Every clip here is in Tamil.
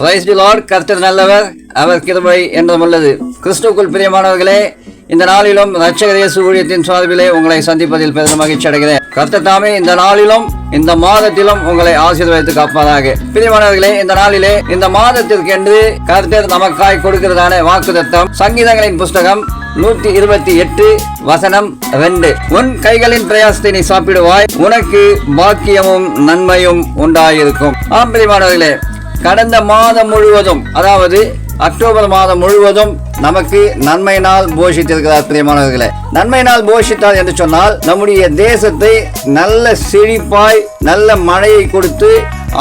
பிரைஸ் தி லார்ட் கர்த்தர் நல்லவர் அவர் கிருபை என்றும் உள்ளது. கிறிஸ்துக்குள் பிரியமானவர்களே இந்த நாளிலும் ரட்சகர் ஊழியத்தின் சார்பிலே உங்களை சந்திப்பதில் பெரும் மகிழ்ச்சி அடைகிறேன். கர்த்தர் தாமே இந்த நாளிலும் இந்த மாதத்திலும் உங்களை ஆசீர்வதித்து காப்பதாக பிரியமானவர்களே இந்த நாளிலே இந்த மாதத்திற்கென்று கர்த்தர் நமக்காய் கொடுக்கிறதான வாக்குதத்தம் சங்கீதங்களின் புஸ்தகம் நூற்றி இருபத்தி எட்டு வசனம் ரெண்டு. உன் கைகளின் பிரயாசத்தை நீ சாப்பிடுவாய் உனக்கு பாக்கியமும் நன்மையும் உண்டாயிருக்கும். ஆம் பிரியமானவர்களே கடந்த மாதம் முழுவதும் அதாவது அக்டோபர் மாதம் முழுவதும் நமக்கு நன்மையினால் போஷித்திருக்கிறார் பிரியமானவர்களே. நன்மையினால் போஷித்தார் என்று சொன்னால் நம்முடைய தேசத்தை நல்ல செழிப்பாய் நல்ல மழையை கொடுத்து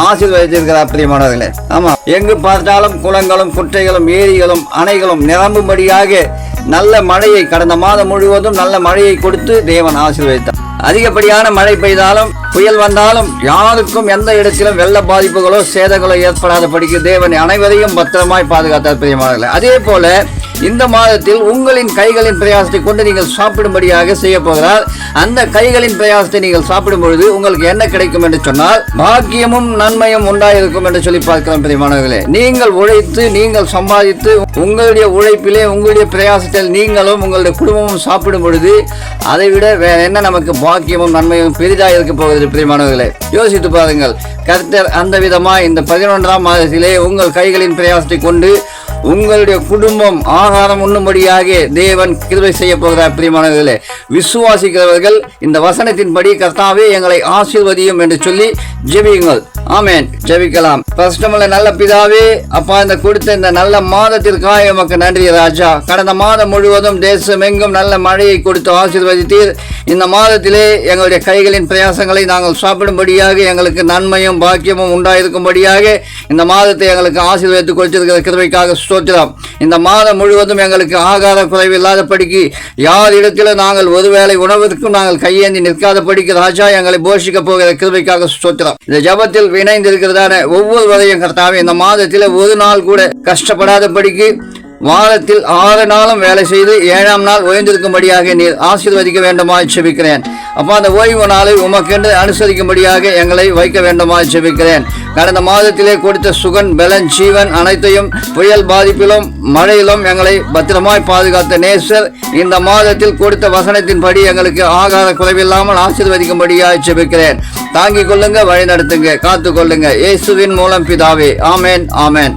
ஆசீர்வதித்திருக்கிறார் பிரியமானவர்களே. ஆமா எங்கு பார்த்தாலும் குளங்களும் குட்டைகளும் ஏரிகளும் அணைகளும் நிரம்பும்படியாக நல்ல மழையை கடந்த மாதம் முழுவதும் நல்ல மழையை கொடுத்து தேவன் ஆசீர்வதித்தார். அதிகப்படியான மழை பெய்தாலும் புயல் வந்தாலும் யாருக்கும் எந்த இடத்திலும் வெள்ள பாதிப்புகளோ சேதங்களோ ஏற்படாதபடிக்கு தேவன் அனைவரையும் பத்திரமாய் பாதுகாத்தார் பிரியமானவர்களே. அதே போல இந்த மாதத்தில் உங்களின் கைகளின் பிரயாசத்தை கொண்டு நீங்கள் சாப்பிடும்படியாக செய்ய போகிறார். அந்த கைகளின் பிரயாசத்தை நீங்கள் சாப்பிடும் பொழுது உங்களுக்கு என்ன கிடைக்கும் என்று சொன்னால் பாக்கியமும் நன்மையும் உண்டாயிருக்கும் என்று சொல்லி பார்க்கிறோம் பிரியமானவர்களே நீங்கள் உழைத்து நீங்கள் சம்பாதித்து உங்களுடைய உழைப்பிலே உங்களுடைய பிரயாசத்தில் நீங்களும் உங்களுடைய குடும்பமும் சாப்பிடும் பொழுது அதை விட வேற என்ன நமக்கு பாக்கியமும் நன்மையும் பெரிதாக இருக்க போகிறது பிரியமானவர்களே யோசித்து பாருங்கள். கர்த்தர் அந்த விதமாக இந்த பதினொன்றாம் மாதத்திலே உங்கள் கைகளின் பிரயாசத்தை கொண்டு உங்களுடைய குடும்பம் ஆகாரம் உண்ணும்படியாக தேவன் கிருபை செய்ய போகிறார் பிரியமானவர்களே. விசுவாசிக்கிறவர்கள் இந்த வசனத்தின்படி கர்த்தாவே எங்களை ஆசீர்வதியும் என்று சொல்லி ஜெபியுங்கள். ஆமேன். ஜெபிக்கலாம். கஷ்டமுள்ள நல்ல பிதாவே அப்பா இந்த கொடுத்த இந்த நல்ல மாதத்திற்காக எமக்கு நன்றி ராஜா. கடந்த மாதம் முழுவதும் தேசம் எங்கும் நல்ல மழையை கொடுத்து ஆசீர்வதித்தீர். இந்த மாதத்திலே எங்களுடைய கைகளின் பிரயாசங்களை நாங்கள் சாப்பிடும்படியாக எங்களுக்கு நன்மையும் பாக்கியமும் உண்டாயிருக்கும்படியாக இந்த மாதத்தை எங்களுக்கு ஆசீர்வதித்து கொடுத்திருக்கிற கிருபைக்காக ஸ்தோத்திரம். இந்த மாதம் முழுவதும் எங்களுக்கு ஆகார குறைவு இல்லாதபடிக்கு யார் இடத்திலும் நாங்கள் ஒருவேளை உணவிற்கும் நாங்கள் கையேந்தி நிற்காதபடிக்கு ராஜா எங்களை போஷிக்க போகிற கிருபைக்காக ஸ்தோத்திரம். இந்த ஜபத்தில் இணைந்திருக்கிறதான ஒவ்வொருவரையும் கர்த்தாவே இந்த மாதத்தில் ஒரு நாள் கூட கஷ்டப்படாதபடிக்கு வாரத்தில் ஆறு நாளும் வேலை செய்து ஏழாம் நாள் ஓய்ந்திருக்கும்படியாக நீர் ஆசீர்வதிக்க வேண்டுமாய் செபிக்கிறேன். அப்போ அந்த ஓய்வு நாளை உமக்கென்று அனுசரிக்கும்படியாக எங்களை வைக்க வேண்டுமாய் செபிக்கிறேன். கடந்த மாதத்திலே கொடுத்த சுகன் பலன் ஜீவன் அனைத்தையும் புயல் பாதிப்பிலும் மழையிலும் எங்களை பத்திரமாய் பாதுகாத்த நேசர் இந்த மாதத்தில் கொடுத்த வசனத்தின்படி எங்களுக்கு ஆகார குறைவில்லாமல் ஆசீர்வதிக்கும்படியாய் செபிக்கிறேன். தாங்கிக் கொள்ளுங்க வழி நடத்துங்க காத்து கொள்ளுங்க. இயேசுவின் மூலம் பிதாவே. ஆமேன் ஆமேன்.